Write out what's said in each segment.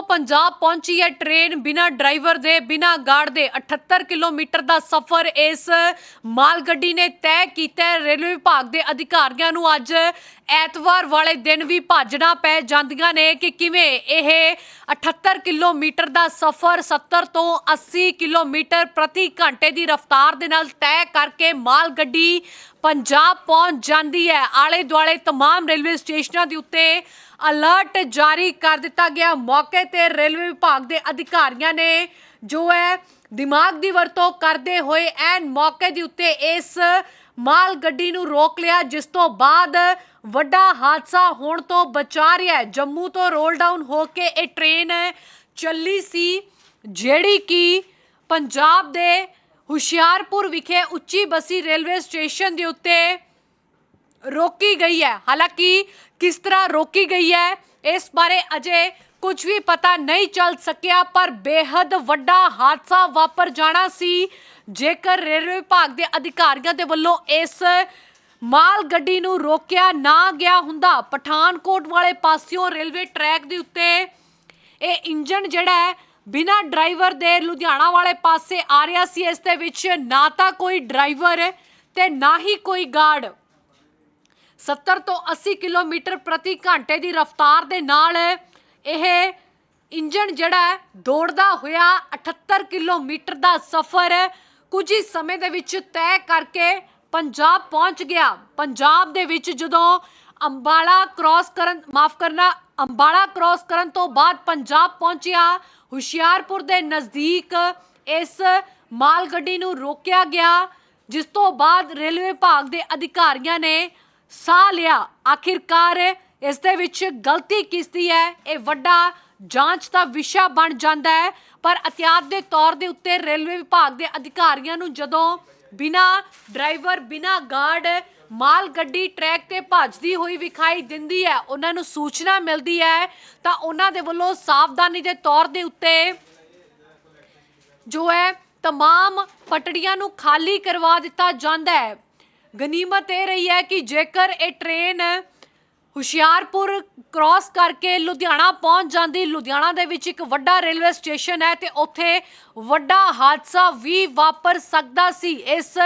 ਤੋਂ ਪੰਜਾਬ ਪਹੁੰਚੀ ਹੈ ਟ੍ਰੇਨ ਬਿਨਾ ਡਰਾਈਵਰ ਦੇ ਬਿਨਾ ਗਾਰਡ ਦੇ 78 ਕਿਲੋਮੀਟਰ ਦਾ ਸਫ਼ਰ ਇਸ ਮਾਲ ਗੱਡੀ ਨੇ ਤੈਅ ਕੀਤਾ ਹੈ ਰੇਲਵੇ ਵਿਭਾਗ ਦੇ ਅਧਿਕਾਰੀਆਂ ਨੂੰ ਅੱਜ ਐਤਵਾਰ ਵਾਲੇ ਦਿਨ ਵੀ ਭਾਜਣਾ ਪੈ ਜਾਂਦੀਆਂ ਨੇ ਕਿ ਕਿਵੇਂ ਇਹ 78 ਕਿਲੋਮੀਟਰ ਦਾ ਸਫ਼ਰ 70 ਤੋਂ 80 ਕਿਲੋਮੀਟਰ ਪ੍ਰਤੀ ਘੰਟੇ ਦੀ ਰਫ਼ਤਾਰ ਦੇ ਨਾਲ ਤੈਅ ਕਰਕੇ ਮਾਲ ਗੱਡੀ ਪੰਜਾਬ ਪਹੁੰਚ ਜਾਂਦੀ ਹੈ ਆਲੇ ਦੁਆਲੇ तमाम ਰੇਲਵੇ ਸਟੇਸ਼ਨਾਂ ਦੇ ਉੱਤੇ ਅਲਰਟ ਜਾਰੀ ਕਰ ਦਿੱਤਾ ਗਿਆ। ਮੌਕੇ ਤੇ ਰੇਲਵੇ ਵਿਭਾਗ ਦੇ ਅਧਿਕਾਰੀਆਂ ਨੇ ਜੋ ਹੈ ਦਿਮਾਗ ਦੀ ਵਰਤੋਂ ਕਰਦੇ ਹੋਏ ਐਨ ਮੌਕੇ ਦੇ ਉੱਤੇ ਇਸ ਮਾਲ ਗੱਡੀ ਨੂੰ ਰੋਕ ਲਿਆ, ਜਿਸ ਤੋਂ ਬਾਅਦ ਵੱਡਾ ਹਾਦਸਾ ਹੋਣ ਤੋਂ ਬਚਾ ਰਿਹਾ ਹੈ। ਜੰਮੂ ਤੋਂ ਰੋਲ ਡਾਊਨ ਹੋ ਕੇ ਇਹ ਟ੍ਰੇਨ ਚੱਲੀ ਸੀ, ਜਿਹੜੀ ਕਿ ਪੰਜਾਬ ਦੇ ਹੁਸ਼ਿਆਰਪੁਰ ਵਿਖੇ ਉੱਚੀ ਬਸੀ ਰੇਲਵੇ ਸਟੇਸ਼ਨ ਦੇ ਉੱਤੇ ਰੋਕੀ ਗਈ ਹੈ। ਹਾਲਾਂਕਿ ਕਿਸ ਤਰ੍ਹਾਂ ਰੋਕੀ ਗਈ ਹੈ, ਇਸ ਬਾਰੇ ਅਜੇ ਕੁਝ ਵੀ ਪਤਾ ਨਹੀਂ ਚੱਲ ਸਕਿਆ, ਪਰ ਬੇहद ਵੱਡਾ ਹਾਦਸਾ ਵਾਪਰ ਜਾਣਾ ਸੀ। ਜੇਕਰ ਰੇਲਵੇ ਵਿਭਾਗ ਦੇ ਅਧਿਕਾਰੀਆਂ ਦੇ ਵੱਲੋਂ ਇਸ ਮਾਲ ਗੱਡੀ ਨੂੰ ਰੋਕਿਆ ਨਾ ਗਿਆ ਹੁੰਦਾ, ਪਠਾਨਕੋਟ ਵਾਲੇ ਪਾਸਿਓਂ ਰੇਲਵੇ ਟਰੈਕ ਦੇ ਉੱਤੇ ਇਹ ਇੰਜਨ ਜਿਹੜਾ ਹੈ, ਬਿਨਾ ਡਰਾਈਵਰ ਦੇ ਲੁਧਿਆਣਾ ਵਾਲੇ ਪਾਸੇ ਆ ਰਿਹਾ ਸੀ। ਇਸ ਦੇ ਵਿੱਚ ਨਾ ਤਾਂ ਕੋਈ ਡਰਾਈਵਰ ਤੇ ਨਾ ਹੀ ਕੋਈ ਗਾਰਡ। 70 ਤੋਂ 80 ਕਿਲੋਮੀਟਰ ਪ੍ਰਤੀ ਘੰਟੇ ਦੀ ਰਫ਼ਤਾਰ ਦੇ ਨਾਲ ਇਹ ਇੰਜਨ ਜਿਹੜਾ ਦੌੜਦਾ ਹੋਇਆ 78 ਕਿਲੋਮੀਟਰ ਦਾ ਸਫ਼ਰ ਕੁਝ ਹੀ ਸਮੇਂ ਦੇ ਵਿੱਚ ਤੈਅ ਕਰਕੇ ਪੰਜਾਬ ਪਹੁੰਚ ਗਿਆ। ਪੰਜਾਬ ਦੇ ਵਿੱਚ ਜਦੋਂ ਅੰਬਾਲਾ ਕ੍ਰਾਸ ਕਰਨ, ਮਾਫ ਕਰਨਾ, ਅੰਬਾਲਾ ਕ੍ਰਾਸ ਕਰਨ ਤੋਂ ਬਾਅਦ ਪੰਜਾਬ ਪਹੁੰਚਿਆ, ਹੁਸ਼ਿਆਰਪੁਰ ਦੇ ਨਜ਼ਦੀਕ ਇਸ ਮਾਲ ਗੱਡੀ ਨੂੰ ਰੋਕਿਆ ਗਿਆ, ਜਿਸ ਤੋਂ ਬਾਅਦ ਰੇਲਵੇ ਵਿਭਾਗ ਦੇ ਅਧਿਕਾਰੀਆਂ ਨੇ ਸਾਹ ਲਿਆ ਆਖਿਰਕਾਰ ਇਸ ਦੇ ਵਿੱਚ ਗਲਤੀ ਕਿਸ ਦੀ ਹੈ ਇਹ ਵੱਡਾ ਜਾਂਚ ਦਾ ਵਿਸ਼ਾ ਬਣ ਜਾਂਦਾ ਹੈ ਪਰ ਅਤਿਆਤ ਦੇ ਤੌਰ ਦੇ ਉੱਤੇ ਰੇਲਵੇ ਵਿਭਾਗ ਦੇ ਅਧਿਕਾਰੀਆਂ ਨੂੰ ਜਦੋਂ ਬਿਨਾ ਡਰਾਈਵਰ ਬਿਨਾ ਗਾਰਡ ਮਾਲ ਗੱਡੀ ਟਰੈਕ ਤੇ ਭੱਜਦੀ ਹੋਈ ਵਿਖਾਈ ਦਿੰਦੀ ਹੈ ਉਹਨਾਂ ਨੂੰ ਸੂਚਨਾ ਮਿਲਦੀ ਹੈ ਤਾਂ ਉਹਨਾਂ ਦੇ ਵੱਲੋਂ ਸਾਵਧਾਨੀ ਦੇ ਤੌਰ ਦੇ ਉੱਤੇ ਜੋ ਹੈ तमाम ਪਟੜੀਆਂ ਨੂੰ ਖਾਲੀ ਕਰਵਾ ਦਿੱਤਾ ਜਾਂਦਾ ਹੈ ਗਨੀਮਤ ਇਹ ਰਹੀ ਹੈ ਕਿ ਜੇਕਰ ਇਹ ਟ੍ਰੇਨ ਹੁਸ਼ਿਆਰਪੁਰ ਕ੍ਰਾਸ ਕਰਕੇ ਲੁਧਿਆਣਾ ਪਹੁੰਚ ਜਾਂਦੀ, ਲੁਧਿਆਣਾ ਦੇ ਵਿੱਚ ਇੱਕ ਵੱਡਾ ਰੇਲਵੇ ਸਟੇਸ਼ਨ ਹੈ ਤੇ ਉੱਥੇ ਵੱਡਾ ਹਾਦਸਾ ਵੀ ਵਾਪਰ ਸਕਦਾ ਸੀ। ਇਸ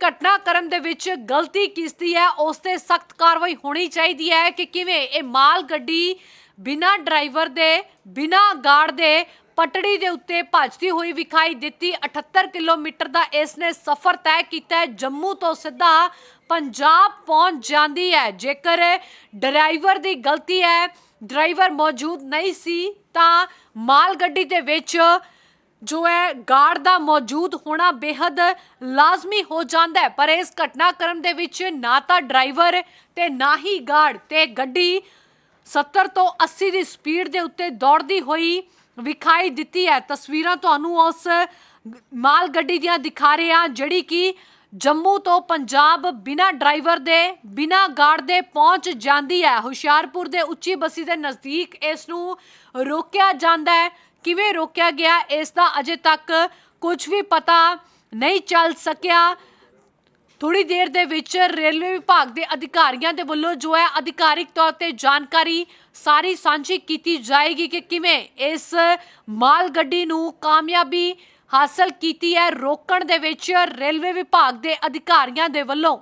ਘਟਨਾਕ੍ਰਮ ਦੇ ਵਿੱਚ ਗਲਤੀ ਕਿਸ ਦੀ ਹੈ, ਉਸ ਤੇ ਸਖਤ ਕਾਰਵਾਈ ਹੋਣੀ ਚਾਹੀਦੀ ਹੈ ਕਿ ਕਿਵੇਂ ਇਹ ਮਾਲ ਗੱਡੀ ਬਿਨਾ ਡਰਾਈਵਰ ਦੇ, ਬਿਨਾ ਗਾਰਡ ਦੇ ਪਟੜੀ ਦੇ ਉੱਤੇ ਭੱਜਦੀ ਹੋਈ ਵਿਖਾਈ ਦਿੱਤੀ। 78 ਕਿਲੋਮੀਟਰ ਦਾ ਇਸ ਨੇ ਸਫ਼ਰ ਤੈਅ ਕੀਤਾ ਹੈ। ਜੰਮੂ ਤੋਂ ਸਿੱਧਾ ਪੰਜਾਬ ਪਹੁੰਚ ਜਾਂਦੀ ਹੈ। ਜੇਕਰ ਡਰਾਈਵਰ ਦੀ ਗਲਤੀ ਹੈ, ਡਰਾਈਵਰ ਮੌਜੂਦ ਨਹੀਂ ਸੀ, ਤਾਂ ਮਾਲ ਗੱਡੀ ਦੇ ਵਿੱਚ ਜੋ ਹੈ, ਗਾਰਡ ਦਾ ਮੌਜੂਦ ਹੋਣਾ ਬੇहद ਲਾਜ਼ਮੀ ਹੋ ਜਾਂਦਾ ਹੈ। ਪਰ ਇਸ ਘਟਨਾਕ੍ਰਮ ਦੇ ਵਿੱਚ ਨਾ ਤਾਂ ਡਰਾਈਵਰ ਤੇ ਨਾ ਹੀ ਗਾਰਡ ਤੇ ਗੱਡੀ 70 ਤੋਂ 80 ਦੀ ਸਪੀਡ ਦੇ ਉੱਤੇ ਦੌੜਦੀ ਹੋਈ ਵਿਖਾਈ ਦਿੱਤੀ ਹੈ। ਤਸਵੀਰਾਂ ਤੁਹਾਨੂੰ ਉਸ ਮਾਲ ਗੱਡੀ ਦੀਆਂ ਦਿਖਾ ਰਹੇ ਹਾਂ, ਜਿਹੜੀ ਕਿ ਜੰਮੂ ਤੋਂ ਪੰਜਾਬ ਬਿਨਾ ਡਰਾਈਵਰ ਦੇ, ਬਿਨਾ ਗਾਰਡ ਦੇ ਪਹੁੰਚ ਜਾਂਦੀ ਹੈ। ਹੁਸ਼ਿਆਰਪੁਰ ਦੇ ਉੱਚੀ ਬਸੀ ਦੇ ਨਜ਼ਦੀਕ ਇਸ ਨੂੰ ਰੋਕਿਆ ਜਾਂਦਾ ਹੈ। ਕਿਵੇਂ ਰੋਕਿਆ ਗਿਆ, ਇਸ ਦਾ ਅਜੇ ਤੱਕ ਕੁਝ ਵੀ ਪਤਾ ਨਹੀਂ ਚੱਲ ਸਕਿਆ। ਥੋੜੀ ਦੇਰ ਦੇ ਵਿੱਚ ਰੇਲਵੇ ਵਿਭਾਗ ਦੇ ਅਧਿਕਾਰੀਆਂ ਦੇ ਵੱਲੋਂ ਜੋ ਹੈ ਅਧਿਕਾਰਿਕ ਤੌਰ ਤੇ ਜਾਣਕਾਰੀ ਸਾਰੀ ਸਾਂਝੀ ਕੀਤੀ ਜਾਏਗੀ ਕਿ ਕਿਵੇਂ ਇਸ ਮਾਲ ਗੱਡੀ ਨੂੰ ਕਾਮਯਾਬੀ ਹਾਸਲ ਕੀਤੀ ਹੈ। ਰੋਕਣ ਦੇ ਵਿੱਚ ਰੇਲਵੇ ਵਿਭਾਗ ਦੇ ਅਧਿਕਾਰੀਆਂ ਦੇ ਵੱਲੋਂ